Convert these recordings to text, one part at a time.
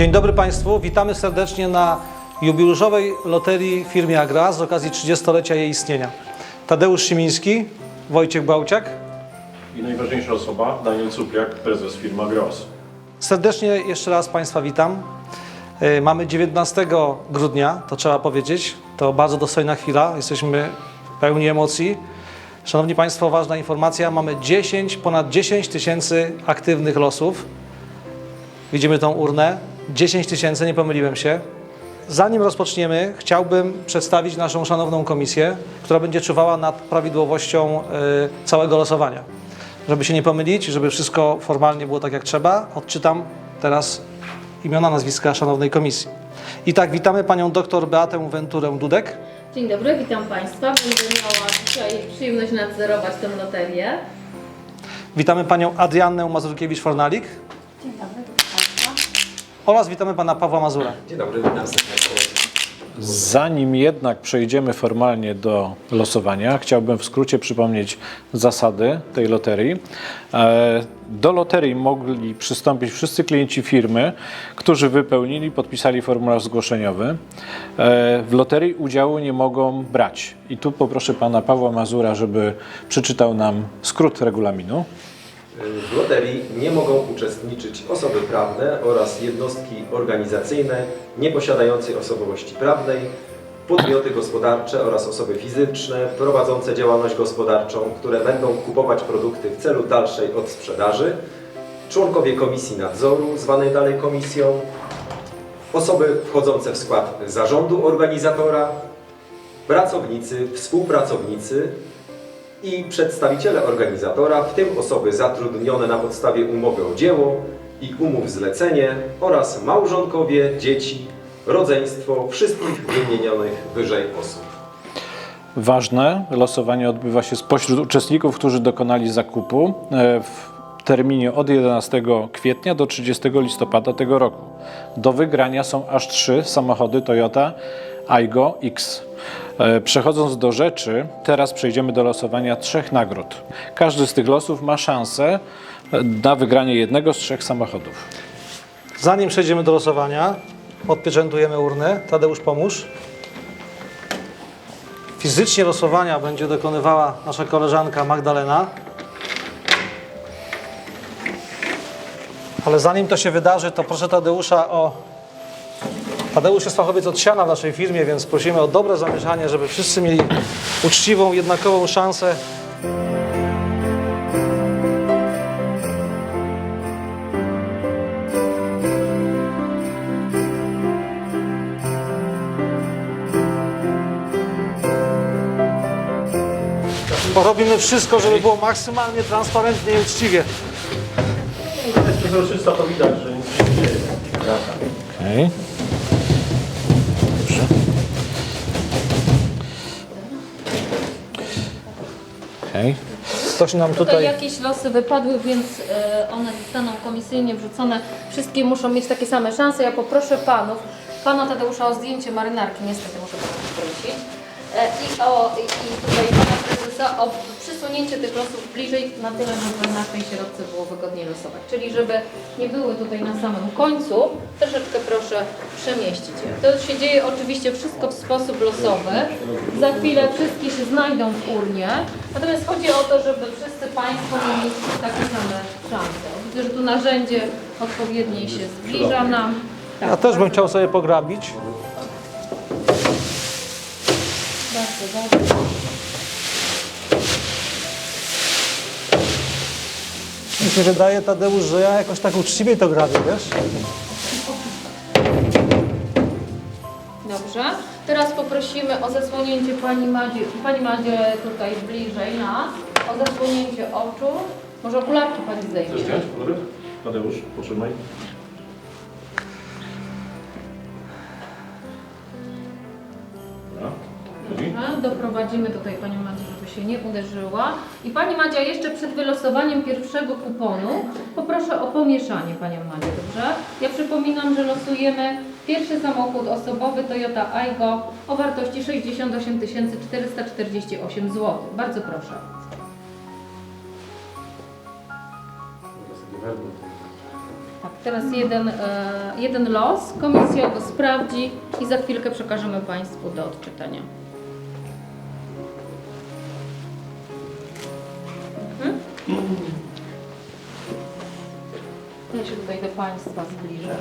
Dzień dobry Państwu, witamy serdecznie na jubileuszowej loterii firmy Agra z okazji 30-lecia jej istnienia. Tadeusz Szymiński, Wojciech Bałciak. I najważniejsza osoba, Daniel Cupiak, prezes firmy Gross. Serdecznie jeszcze raz Państwa witam. Yy, Mamy 19 grudnia, to trzeba powiedzieć. To bardzo dostojna chwila, jesteśmy pełni emocji. Szanowni Państwo, ważna informacja, mamy 10, ponad 10 tysięcy aktywnych losów. Widzimy tą urnę. 10 tysięcy, nie pomyliłem się. Zanim rozpoczniemy, chciałbym przedstawić naszą szanowną komisję, która będzie czuwała nad prawidłowością y, całego losowania. Żeby się nie pomylić, żeby wszystko formalnie było tak jak trzeba, odczytam teraz imiona, nazwiska szanownej komisji. I tak, witamy panią dr Beatę Venturę Dudek, Dzień dobry, witam Państwa. Będę miała dzisiaj przyjemność nadzorować tę loterię. witamy panią Adriannę Mazurkiewicz-Fornalik Dzień dobry. Oraz witamy pana Pawła Mazura. Dzień dobry, witam serdecznie. Zanim jednak przejdziemy formalnie do losowania, chciałbym w skrócie przypomnieć zasady tej loterii. E, Do loterii mogli przystąpić wszyscy klienci firmy, którzy wypełnili i podpisali formularz zgłoszeniowy. E, W loterii udziału nie mogą brać. I tu poproszę pana Pawła Mazura, żeby przeczytał nam skrót regulaminu. W loterii nie mogą uczestniczyć osoby prawne oraz jednostki organizacyjne nieposiadające osobowości prawnej, podmioty gospodarcze oraz osoby fizyczne prowadzące działalność gospodarczą, które będą kupować produkty w celu dalszej odsprzedaży, członkowie komisji nadzoru, zwanej dalej komisją, osoby wchodzące w skład zarządu organizatora, pracownicy, współpracownicy i przedstawiciele organizatora, w tym osoby zatrudnione na podstawie umowy o dzieło i umów zlecenie oraz małżonkowie, dzieci, rodzeństwo wszystkich wymienionych wyżej osób. Ważne, losowanie odbywa się spośród uczestników, którzy dokonali zakupu e, w terminie od 11 kwietnia do 30 listopada tego roku. Do wygrania są aż trzy samochody Toyota Aygo X. E, Przechodząc do rzeczy, teraz przejdziemy do losowania trzech nagród. Każdy z tych losów ma szansę e, na wygranie jednego z trzech samochodów. Zanim przejdziemy do losowania, odpieczętujemy urnę. Tadeusz, pomóż. Fizycznie losowania będzie dokonywała nasza koleżanka Magdalena. Ale zanim to się wydarzy, to proszę Tadeusza o... Tadeusz jest fachowiec od siana w naszej firmie, więc prosimy o dobre zamieszanie, żeby wszyscy mieli uczciwą, jednakową szansę. Porobimy wszystko, żeby było maksymalnie transparentnie i uczciwie. Jest przezroczysta, to widać, że nic się nie dzieje. Okej. Okej. Ktoś nam Tutaj tutaj... jakieś losy wypadły, więc e, one zostaną komisyjnie wrzucone. Wszystkie muszą mieć takie same szanse. Ja poproszę Panów, Pana Tadeusza o zdjęcie marynarki, niestety muszę Pana prosić. E, I, o, i, I tutaj Pana O przysunięcie tych losów bliżej na tyle, żeby naszej środce było wygodniej losować. Czyli żeby nie były tutaj na samym końcu, troszeczkę proszę przemieścić je. To się dzieje oczywiście wszystko w sposób losowy. Za chwilę wszystkie się znajdą w urnie. Natomiast chodzi o to, żeby wszyscy Państwo mieli takie same szanse. Widzę, że tu narzędzie odpowiedniej się zbliża nam. Tak, Ja też bym chciał sobie pograbić. Bardzo dobrze. Mi się wydaje, Tadeusz, że ja jakoś tak uczciwie to grabię, wiesz? Dobrze. Teraz poprosimy o zasłonięcie Pani Madzie, Pani Madzie tutaj bliżej nas, o zasłonięcie oczu. Może okularki Pani zdejmie. Chcesz zdjąć kolory? Tadeusz, potrzymaj. Doprowadzimy tutaj Panią Madzie, żeby się nie uderzyła. I Pani Madzia, jeszcze przed wylosowaniem pierwszego kuponu poproszę o pomieszanie Panią Madzie, dobrze? Ja przypominam, że losujemy pierwszy samochód osobowy Toyota Aygo o wartości 68 448 zł. Bardzo proszę. Tak, teraz jeden, e, jeden los, komisja go sprawdzi i za chwilkę przekażemy Państwu do odczytania. Państwa zbliżę.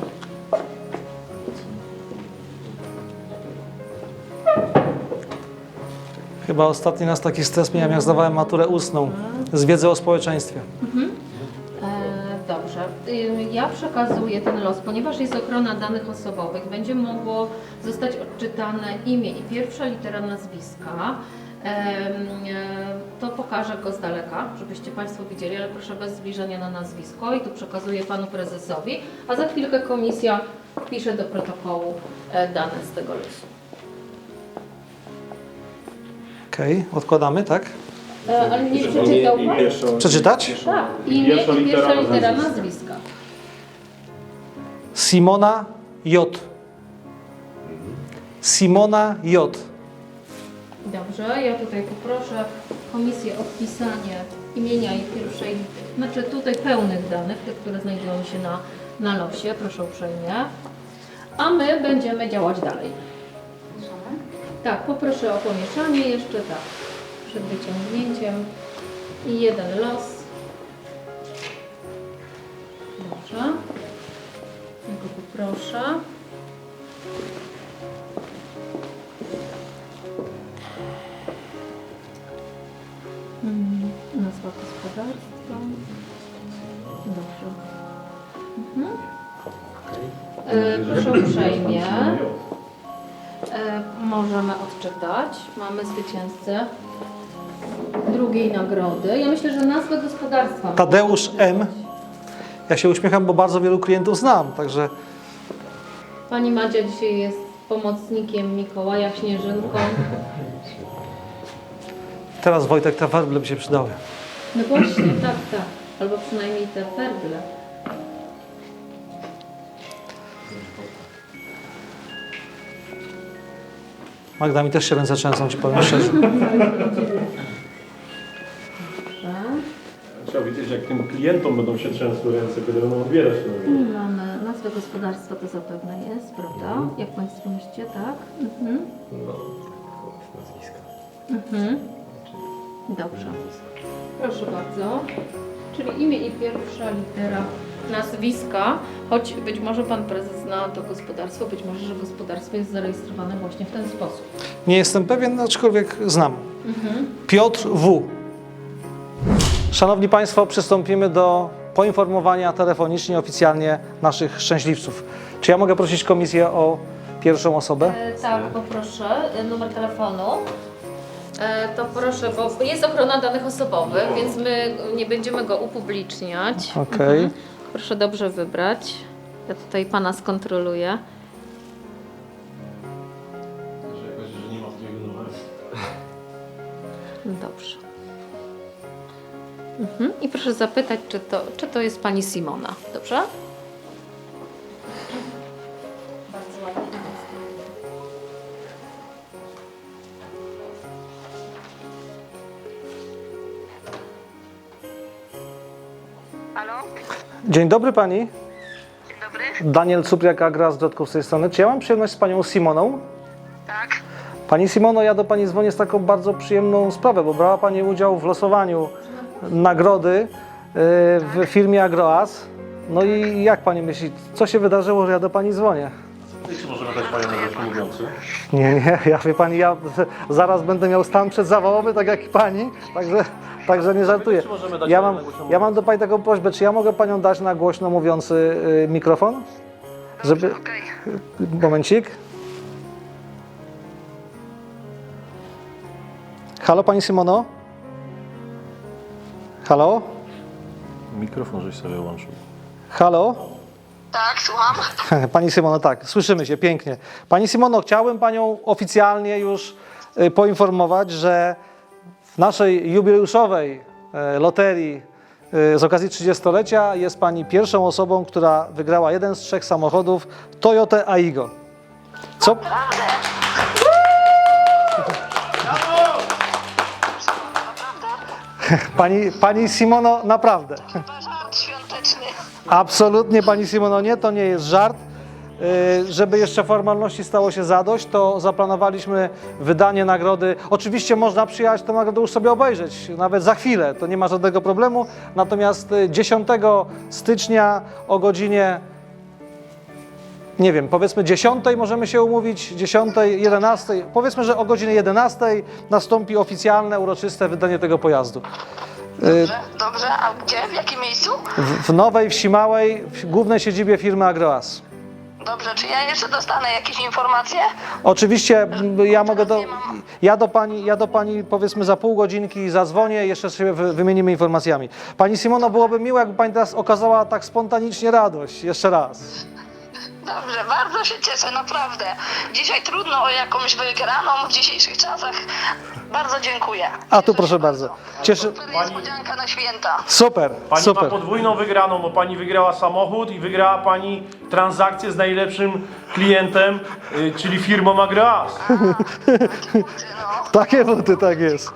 Chyba ostatni raz taki stres miałem, jak zdawałem maturę ustną z wiedzy o społeczeństwie. Y, Ja przekazuję ten los, ponieważ jest ochrona danych osobowych, będzie mogło zostać odczytane imię i pierwsza litera nazwiska. E, To pokażę go z daleka, żebyście Państwo widzieli, ale proszę bez zbliżenia na nazwisko i tu przekazuję Panu Prezesowi, a za chwilkę Komisja wpisze do protokołu e, dane z tego losu. Okej, odkładamy, tak? E, Ale nie przeczytał Pan? Przeczytać? Tak, imię i pierwsza litera nazwiska. Simona J. Simona J. Dobrze, ja tutaj poproszę komisję o wpisanie imienia i pierwszej, znaczy tutaj pełnych danych, tych, które znajdują się na, na losie, proszę uprzejmie. A my będziemy działać dalej. Tak, poproszę o pomieszanie jeszcze, tak, przed wyciągnięciem. I jeden los. Dobrze. Ja go poproszę. Mm, Nazwa gospodarstwa. Dobrze. Mhm. E, proszę uprzejmie. E, możemy odczytać. Mamy zwycięzcę drugiej nagrody. Ja myślę, że nazwę gospodarstwa. Tadeusz M. Ja się uśmiecham, bo bardzo wielu klientów znam, także Pani Madzia dzisiaj jest pomocnikiem Mikołaja Śnieżynką. teraz Wojtek te werble by się przydały. No właśnie, tak, tak. Albo przynajmniej te werble. Magda, mi też się ręce trzęsą, ci powiem szczerze. klientom będą się trzęsły ręce, kiedy będą odbierać to. Mamy nazwę gospodarstwa, to zapewne jest, prawda? Jak Państwo myślicie, tak? Mhm. No, nazwiska. Mhm. Dobrze. Proszę bardzo. Czyli imię i pierwsza litera nazwiska, choć być może Pan Prezes zna to gospodarstwo, być może, że gospodarstwo jest zarejestrowane właśnie w ten sposób. Nie jestem pewien, aczkolwiek znam. Mhm. Piotr W. Szanowni Państwo, przystąpimy do poinformowania telefonicznie, oficjalnie naszych szczęśliwców. Czy ja mogę prosić komisję o pierwszą osobę? E, tak, poproszę. E, Numer telefonu. E, to proszę, bo jest ochrona danych osobowych, więc my nie będziemy go upubliczniać. Okej. Mhm. Proszę dobrze wybrać. Ja tutaj Pana skontroluję. Dobrze. Mhm. I proszę zapytać, czy to, czy to jest Pani Simona. Dobrze? Bardzo ładnie. Halo? Dzień dobry Pani. Dzień dobry. Daniel Cupriak, Agra z Drodków z tej strony. Czy ja mam przyjemność z Panią Simoną? Tak. Pani Simono, ja do Pani dzwonię z taką bardzo przyjemną sprawą, bo brała Pani udział w losowaniu nagrody y, w firmie Agroas. No i jak Pani myśli, co się wydarzyło, że ja do Pani dzwonię? Czy możemy dać Panią na mówiący? Nie, nie, ja wie Pani, ja zaraz będę miał stan przedzawałowy, tak jak i Pani, także, także nie żartuję. możemy dać Ja mam, ja mam do Pani taką prośbę, czy ja mogę Panią dać na głośno mówiący y, mikrofon? Żeby... Momencik. Halo Pani Simono? Halo? Mikrofon żeś sobie łączył. Halo? Tak, słucham. Pani Simono, tak, słyszymy się pięknie. Pani Simono, chciałbym Panią oficjalnie już y, poinformować, że w naszej jubileuszowej e, loterii y, z okazji 30-lecia jest Pani pierwszą osobą, która wygrała jeden z trzech samochodów Toyota Aigo. Co? Pani, pani Simono, naprawdę. Chyba żart świąteczny. Absolutnie, Pani Simono, nie, to nie jest żart. Yy, Żeby jeszcze formalności stało się zadość, to zaplanowaliśmy wydanie nagrody. Oczywiście można przyjechać tę nagrodę już sobie obejrzeć, nawet za chwilę, to nie ma żadnego problemu. Natomiast y, 10 stycznia o godzinie, nie wiem, powiedzmy 10 możemy się umówić, 10, 11, powiedzmy, że o godzinie 11 nastąpi oficjalne, uroczyste wydanie tego pojazdu. Dobrze, dobrze. A gdzie? W jakim miejscu? W, w Nowej Wsi Małej, w głównej siedzibie firmy Agroas. Dobrze, czy ja jeszcze dostanę jakieś informacje? Oczywiście ja mogę do, ja do pani, ja do pani powiedzmy za pół godzinki zadzwonię, jeszcze się wy- wymienimy informacjami. Pani Simono, byłoby miło, jakby pani teraz okazała tak spontanicznie radość. Jeszcze raz. Dobrze, bardzo się cieszę, naprawdę. Dzisiaj trudno o jakąś wygraną w dzisiejszych czasach. Bardzo dziękuję. A tu Cieszę proszę bardzo. Cieszy... Super niespodzianka na święta. Super, Pani super. ma podwójną wygraną, bo pani wygrała samochód i wygrała pani transakcję z najlepszym klientem, y, czyli firmą Agras. No, Takie buty, tak jest.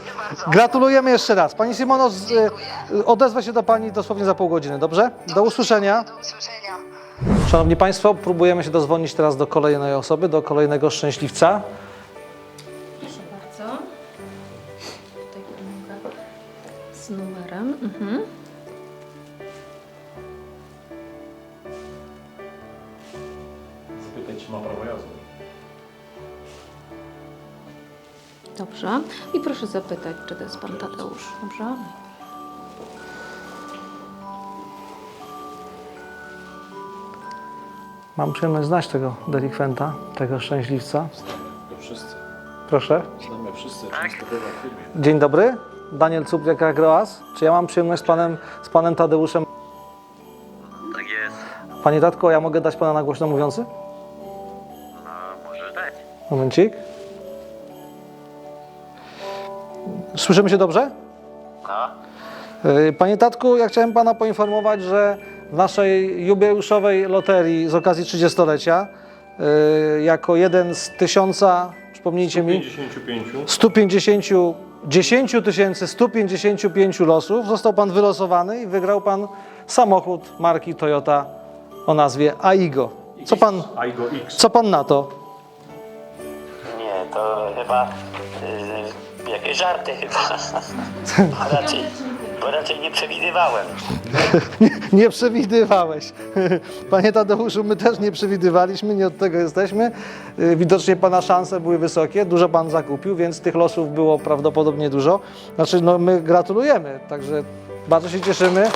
Gratulujemy jeszcze raz. Pani Simono, z, e, odezwę się do pani dosłownie za pół godziny, dobrze? Do usłyszenia. do usłyszenia. Szanowni Państwo, próbujemy się dozwonić teraz do kolejnej osoby, do kolejnego szczęśliwca. Proszę bardzo. Tutaj pomogę z numerem. Mhm. Zapytaj, czy ma prawo jazdy. Dobrze. I proszę zapytać, czy to jest pan Tadeusz. Dobrze? Mam przyjemność znać tego delikwenta, tego szczęśliwca. To wszyscy. Proszę. Znamy wszyscy, często bywa w firmie. Dzień dobry. Daniel Cupriak Agroas. Czy ja mam przyjemność z panem, z panem Tadeuszem? Tak jest. Panie Tatko, ja mogę dać pana na głośno mówiący? No, możesz dać. Momencik. Słyszymy się dobrze? No. Yy, Panie Tatku, ja chciałem pana poinformować, że w naszej jubileuszowej loterii z okazji 30-lecia yy, jako jeden z tysiąca, przypomnijcie mi, 55. 150, 10 155 losów został pan wylosowany i wygrał pan samochód marki Toyota o nazwie Aigo. Co pan, Aigo X. co pan na to? Nie, to chyba y, jakieś żarty chyba. Raczej, bo raczej nie przewidywałem. Nie przewidywałeś. Panie Tadeuszu, my też nie przewidywaliśmy, nie od tego jesteśmy. Y, Widocznie Pana szanse były wysokie, dużo Pan zakupił, więc tych losów było prawdopodobnie dużo. Znaczy, no my gratulujemy, także bardzo się cieszymy.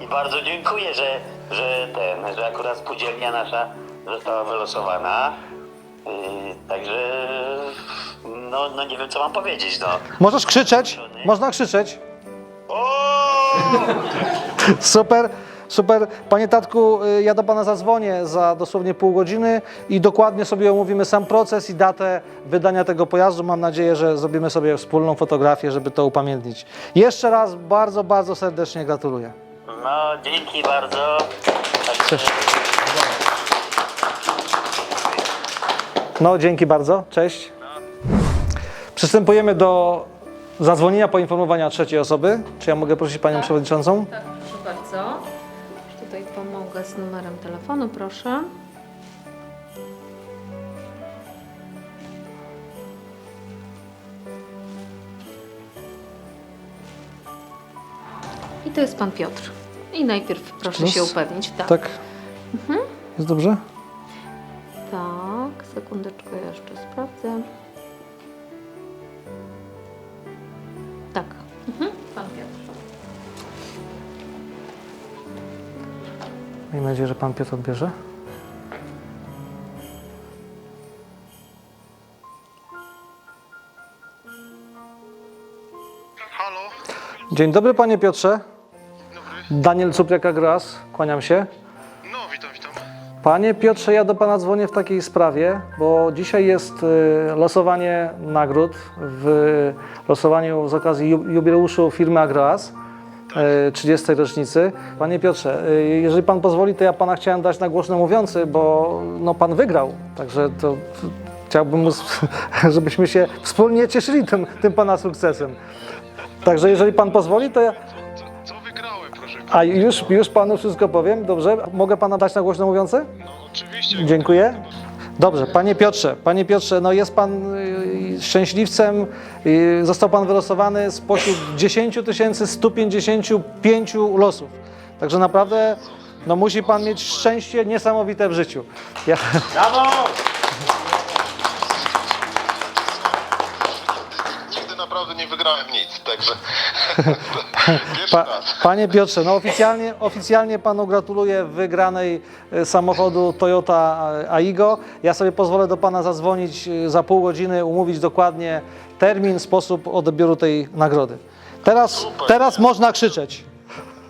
I bardzo dziękuję, że, że ten, że akurat spółdzielnia nasza została wylosowana. Y, także no, no nie wiem co mam powiedzieć, no. Możesz krzyczeć, można krzyczeć. Super, super. Panie Tatku, y, ja do Pana zadzwonię za dosłownie pół godziny i dokładnie sobie omówimy sam proces i datę wydania tego pojazdu. Mam nadzieję, że zrobimy sobie wspólną fotografię, żeby to upamiętnić. Jeszcze raz bardzo, bardzo serdecznie gratuluję. No, dzięki bardzo. Także, No, dzięki bardzo. Cześć. Przystępujemy do zadzwonienia poinformowania trzeciej osoby. Czy ja mogę prosić Panią Przewodniczącą? Tak, proszę bardzo. Tutaj pomogę z numerem telefonu, proszę. I to jest pan Piotr. I najpierw proszę Plus? się upewnić. Tak. Tak. Jest dobrze? Tak, sekundeczkę jeszcze sprawdzę. Pan Piotr. Miejmy nadzieję, że Pan Piotr odbierze. Halo, Dzień dobry Panie Piotrze. Daniel Cupriak Agras, kłaniam się. no witam, witam. Panie Piotrze, ja do Pana dzwonię w takiej sprawie, bo dzisiaj jest y, losowanie nagród w losowaniu z okazji ju- jubileuszu firmy Agroas, y, 30. rocznicy. Panie Piotrze, y, jeżeli Pan pozwoli, to ja Pana chciałem dać na głośno mówiący, bo no, Pan wygrał, także to Chciałbym, żebyśmy się wspólnie cieszyli tym, tym Pana sukcesem. Także jeżeli Pan pozwoli, to ja... A już, już Panu wszystko powiem, dobrze? Mogę Pana dać na głośno mówiące? No oczywiście. Dziękuję. Dobrze, Panie Piotrze, Panie Piotrze, no jest Pan y, szczęśliwcem, y, został Pan wylosowany spośród 10 155 losów. Także naprawdę no, musi Pan mieć szczęście niesamowite w życiu. Ja, Brawo! Nigdy naprawdę nie wygrałem nic, także pa, panie Piotrze, no oficjalnie, oficjalnie Panu gratuluję wygranej y, samochodu Toyota y, Aigo. Ja sobie pozwolę do Pana zadzwonić y, za pół godziny, umówić dokładnie termin, sposób odbioru tej nagrody. Teraz, Super. teraz można krzyczeć.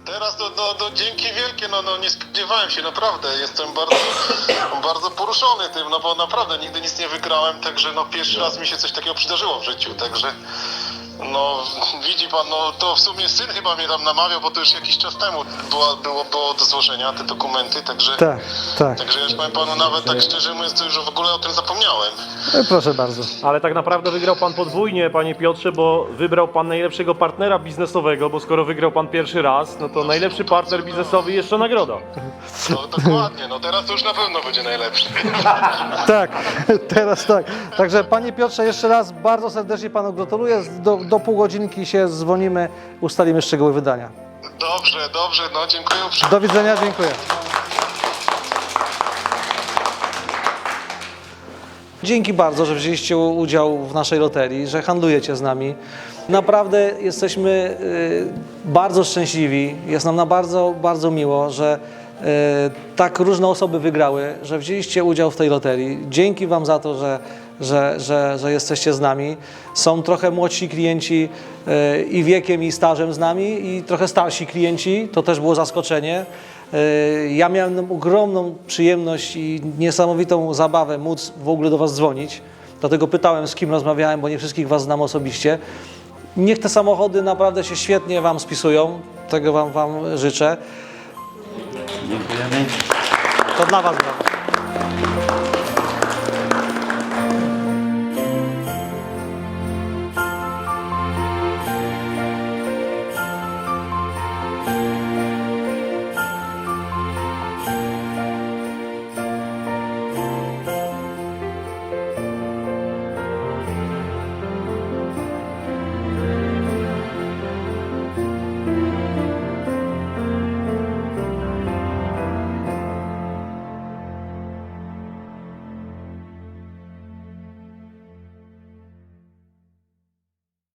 Teraz to, to, to dzięki wielkie, no, no nie spodziewałem się, naprawdę. Jestem bardzo, bardzo poruszony tym, no bo naprawdę nigdy nic nie wygrałem, także no pierwszy raz mi się coś takiego przydarzyło w życiu, także no widzi pan, no to w sumie syn chyba mnie tam namawiał, bo to już jakiś czas temu było, było, było do złożenia te dokumenty, także... Tak, tak. Także ja już powiem panu nawet tak szczerze mówiąc, to już w ogóle o tym zapomniałem. E, Proszę bardzo. Ale tak naprawdę wygrał pan podwójnie, panie Piotrze, bo wybrał pan najlepszego partnera biznesowego, bo skoro wygrał pan pierwszy raz, no to najlepszy partner biznesowy i jeszcze nagroda. No dokładnie, no teraz to już na pewno będzie najlepszy. Tak, teraz tak. Także Panie Piotrze, jeszcze raz bardzo serdecznie Panu gratuluję. Do, do pół godzinki się dzwonimy, ustalimy szczegóły wydania. Dobrze, dobrze, no dziękuję. Do widzenia, dziękuję. Dzięki bardzo, że wzięliście udział w naszej loterii, że handlujecie z nami. Naprawdę jesteśmy y, bardzo szczęśliwi. Jest nam na bardzo, bardzo miło, że y, tak różne osoby wygrały, że wzięliście udział w tej loterii. Dzięki Wam za to, że, że, że, że jesteście z nami. Są trochę młodsi klienci y, i wiekiem, i stażem z nami, i trochę starsi klienci. To też było zaskoczenie. Y, Ja miałem ogromną przyjemność i niesamowitą zabawę móc w ogóle do Was dzwonić. Dlatego pytałem, z kim rozmawiałem, bo nie wszystkich Was znam osobiście. Niech te samochody naprawdę się świetnie Wam spisują. Tego Wam, wam życzę. Dziękujemy. To dla Was brawo.